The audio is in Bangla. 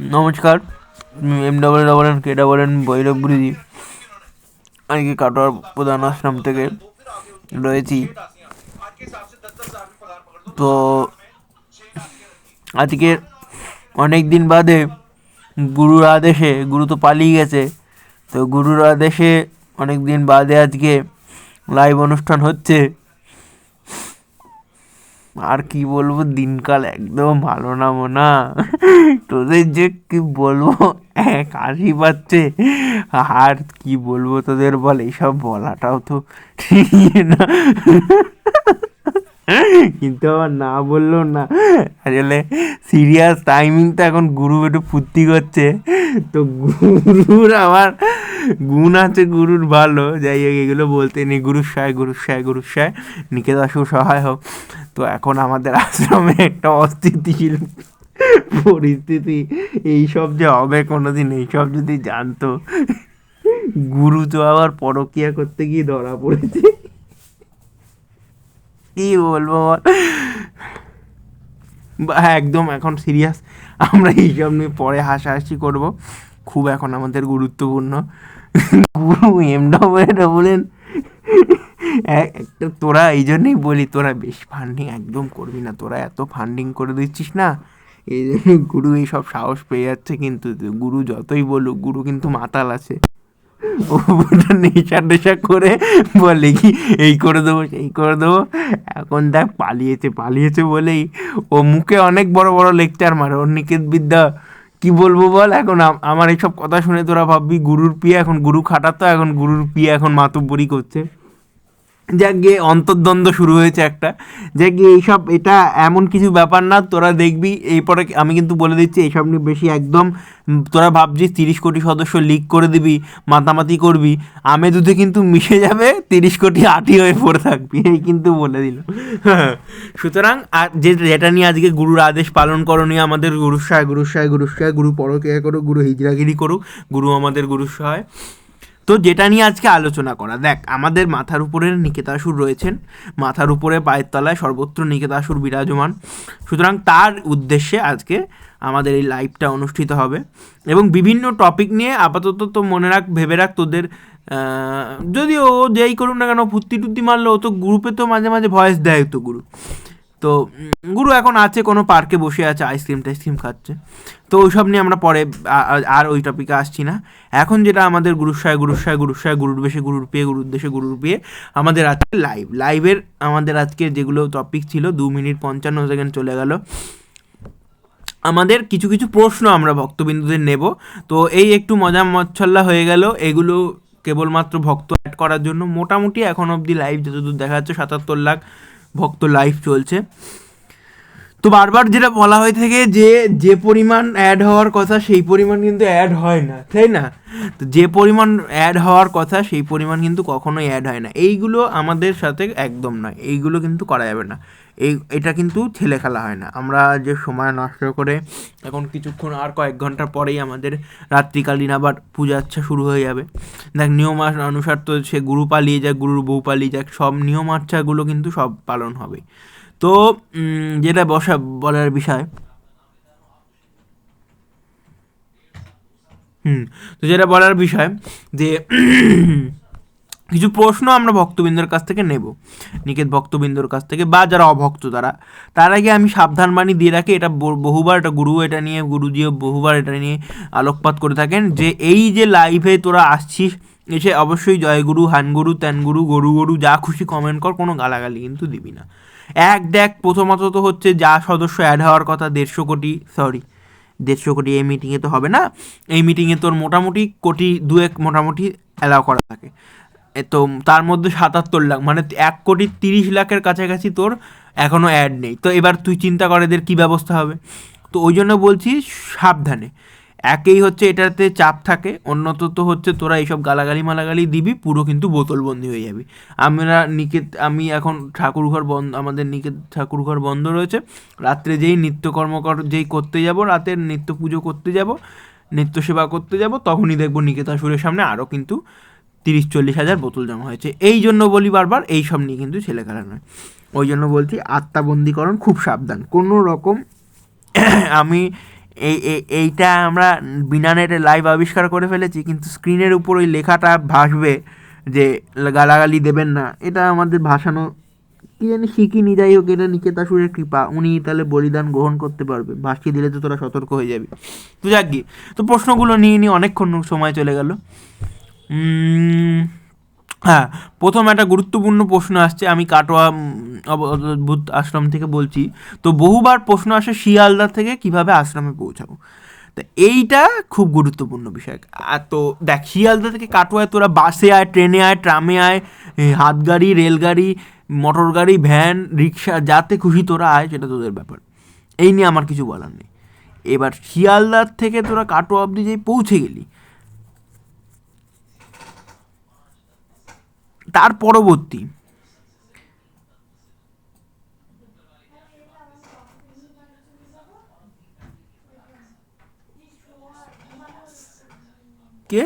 নমস্কার M double double N K double N Bhairab Guruji. আজকে কাটোয়ার প্রধান আশ্রম থেকে রয়েছি। তো আজকে অনেক দিন বাদে গুরুর আদেশে, গুরু তো পালিয়ে গেছে, তো গুরুর আদেশে অনেক দিন বাদে আজকে লাইভ অনুষ্ঠান হচ্ছে। আর কি বলব, দিনকাল একদম ভালো না মোনা। তোদের যে কি বলব, এক হাসি পাচ্ছে। আর কি বলব তোদের বল, এইসব বলাটাও তো ঠিক না। কিন্তু আবার না বলল না। আসলে সিরিয়াস টাইমিং তো এখন গুরু একটু ফুর্তি করছে। তো গুরুর আমার গুণ আছে, গুরুর ভালো। যাই হোক, এগুলো বলতে নেই। গুরুর সায় গুরুর সায় গুরুর সায়। নিকেতাসু সহায় হোক। তো এখন আমাদের আশ্রমে একটা অস্থিতিশীল পরিস্থিতি। এইসব যে হবে কোনোদিন, এইসব যদি জানতো, গুরু তো আবার পরকিয়া করতে গিয়ে ধরা পড়েছে। কি বলব বল? বা একদম এখন সিরিয়াস আমরা এইসব নিয়ে পরে হাসাহাসি করব। খুব এখন আমাদের গুরুত্বপূর্ণ। গুরু এম ডবল বলেন তোরা এই জন্যই বলি, তোরা বেশ ফান্ডিং একদম করবি না। তোরা এত ফান্ডিং করে দিচ্ছিস না, এই জন্য গুরু এইসব সাহস পেয়ে যাচ্ছে কিন্তু, গুরু যতই বলুক, গুরু কিন্তু মাতাল আছে। নেশা টেশা করে বলে কি, এই করে দেবো, সেই করে দেবো। এখন দেখ, পালিয়েছে পালিয়েছে বলেই। ও মুখে অনেক বড় বড় লেকচার মারে। ওর নিকেত বিদ্যা, কি বলব বল? এখন আমার এইসব কথা শুনে তোরা ভাববি, গুরুর পিয়ে এখন, গুরু খাটাতো, এখন গুরুর পিয়ে এখন মাতুব্বরি করছে। যাক গিয়ে অন্তর্দ্বন্দ্ব শুরু হয়েছে একটা। যাক গিয়ে এইসব, এটা এমন কিছু ব্যাপার না, তোরা দেখবি, এরপরে আমি কিন্তু বলে দিচ্ছি, এইসব নিয়ে বেশি একদম, তোরা ভাবছিস তিরিশ কোটি সদস্য লিক করে দিবি, মাতামাতি করবি আমে দুধে কিন্তু মিশে যাবে, তিরিশ কোটি আটি হয়ে পড়ে থাকবি, এই কিন্তু বলে দিল। সুতরাং যে যেটা নিয়ে আজকে গুরুর আদেশ পালন করণীয়, আমাদের গুরুসায় গুরুসায় গুরুসায় গুরু পরকে করুক, গুরু হিজরাগিরি করুক, গুরু আমাদের গুরুসহায় তো যেটা নিয়ে আজকে আলোচনা করা দেখ আমাদের মাথার উপরে নিকেতাসুর রয়েছেন মাথার উপরে পায়ের তলায় সর্বত্র নিকেতাসুর বিরাজমান। সুতরাং তার উদ্দেশ্যে আজকে আমাদের এই লাইভটা অনুষ্ঠিত হবে এবং বিভিন্ন টপিক নিয়ে আপাতত তো মনে রাখ ভেবে রাখ তোদের আহ, যদি ও যেই করুক না কেন ফুর্তি টুর্তি মারলো তো গ্রুপে তো মাঝে মাঝে ভয়েস দেয় তো গুরু। তো গুরু এখন আছে, কোনো পার্কে বসে আছে আইসক্রিম টাইসক্রিম খাচ্ছে। তো ওইসব নিয়ে আমরা পরে আর ওই টপিকে আসছি না। এখন যেটা আমাদের গুরুসায় গুরুসায় গুরুসায় গুরুর বেশে গুরুর পেয়ে, গুরুর দেশে গুরুর পেয়ে, আমাদের আজকে লাইভ লাইভের আমাদের আজকে যেগুলো টপিক ছিল, দু মিনিট পঞ্চান্ন সেকেন্ড চলে গেল। আমাদের কিছু কিছু প্রশ্ন আমরা ভক্তবিন্দুদের নেব। তো এই একটু মজা মচ্ছল্লা হয়ে গেল। এগুলো কেবলমাত্র ভক্ত অ্যাড করার জন্য। মোটামুটি এখন অবধি লাইভ যতদূর দেখা যাচ্ছে, সাতাত্তর লাখ ভক্ত লাইভ চলছে। তো বারবার যেটা বলা হয়ে থাকে যে যে পরিমাণ অ্যাড হওয়ার কথা, সেই পরিমাণ কিন্তু অ্যাড হয় না, তাই না? তো যে পরিমাণ অ্যাড হওয়ার কথা, সেই পরিমাণ কিন্তু কখনোই অ্যাড হয় না। এইগুলো আমাদের সাথে একদম নয়। এইগুলো কিন্তু করা যাবে না। এই, এটা কিন্তু ছেলে খেলা হয় না। আমরা যে সময় নষ্ট করে এখন কিছুক্ষণ আর কয়েক ঘণ্টা পরেই আমাদের রাত্রিকালীন আবার পূজা আচ্ছা শুরু হয়ে যাবে। দেখ, নিয়ম অনুসার তো সে গুরু পালিয়ে যাক, গুরুর বউ পালিয়ে যাক, সব নিয়ম আচ্ছাগুলো কিন্তু সব পালন হবে। তো যেটা বসা বলার বিষয়। হুম, তো যেটা বলার বিষয় যে কিছু প্রশ্ন আমরা ভক্তবৃন্দর কাছ থেকে নেব। নিকেত ভক্তবৃন্দর কাছ থেকে বা যারা অভক্ত তারা, তার আগে আমি সাবধান বাণী দিয়ে রাখি, এটা বহুবার এটা গুরু, এটা নিয়ে গুরুজিও বহুবার এটা নিয়ে আলোকপাত করে থাকেন যে এই যে লাইভে তোরা আসছিস, এসে অবশ্যই জয় গুরু হান গুরু গুরু যা খুশি কমেন্ট কর, কোনো গালাগালি কিন্তু দিবি না। এক দেখ, প্রথমত তো হচ্ছে যা সদস্য অ্যাড হওয়ার কথা, দেড়শো কোটি সরি দেড়শো কোটি এই মিটিংয়ে তো হবে না, এই মিটিংয়ে তোর মোটামুটি কোটি দুয়েক মোটামুটি অ্যালাউ করা থাকে। তো তার মধ্যে সাতাত্তর লাখ মানে এক কোটি তিরিশ লাখের কাছাকাছি তোর এখনও অ্যাড নেই। তো এবার তুই চিন্তা কর এদের কী ব্যবস্থা হবে। তো ওই জন্য বলছি সাবধানে। একেই হচ্ছে এটাতে চাপ থাকে, অন্যত তো হচ্ছে তোরা এইসব গালাগালি মালাগালি দিবি, পুরো কিন্তু বোতলবন্দি হয়ে যাবি। আমরা নিকেত, আমি এখন ঠাকুরঘর বন্ধ আমাদের নিকেত ঠাকুরঘর বন্ধ রয়েছে। রাত্রে যেই নিত্যকর্ম কর, যেই করতে যাব, রাতের নিত্য পুজো করতে যাব, নিত্য সেবা করতে যাব, তখনই দেখব নিকেতাসুরের সামনে, আরও কিন্তু তিরিশ চল্লিশ হাজার বোতল জমা হয়েছে। এই জন্য বলি বারবার, এই সব নিয়ে কিন্তু ছেলে খেলা নয়। ওই জন্য বলছি, আত্মাবন্দীকরণ খুব সাবধান। কোনো রকম আমি এই, এই- এইটা আমরা বিনা নেটে লাইভ আবিষ্কার করে ফেলেছি, কিন্তু স্ক্রিনের উপর ওই লেখাটা ভাসবে যে গালাগালি দেবেন না, এটা আমাদের ভাসানো কি জানি শিখিনি, যাই হোক, এটা নিকেতাসুরের কৃপা। উনি তাহলে বলিদান গ্রহণ করতে পারবে। ভাসিয়ে দিলে তো তোরা সতর্ক হয়ে যাবি। তো যাক তো প্রশ্নগুলো নিয়ে নিয়ে অনেকক্ষণ সময় চলে গেল। হ্যাঁ প্রথম একটা গুরুত্বপূর্ণ প্রশ্ন আসছে, আমি কাটোয়া অদ্ভুত আশ্রম থেকে বলছি। তো বহুবার প্রশ্ন আসে শিয়ালদা থেকে কীভাবে আশ্রমে পৌঁছাবো। তো এইটা খুব গুরুত্বপূর্ণ বিষয়। আর তো দেখ, শিয়ালদা থেকে কাটোয়ায় তোরা বাসে আয়, ট্রেনে আয়, ট্রামে আয় হাতগাড়ি, রেলগাড়ি মোটর গাড়ি ভ্যান, রিক্সা, যাতে খুশি তোরা আয়, সেটা তোদের ব্যাপার। এই নিয়ে আমার কিছু বলার নেই। এবার শিয়ালদার থেকে তোরা কাটোয়া অবধি যেই পৌঁছে গেলি তার পরবর্তী। কে?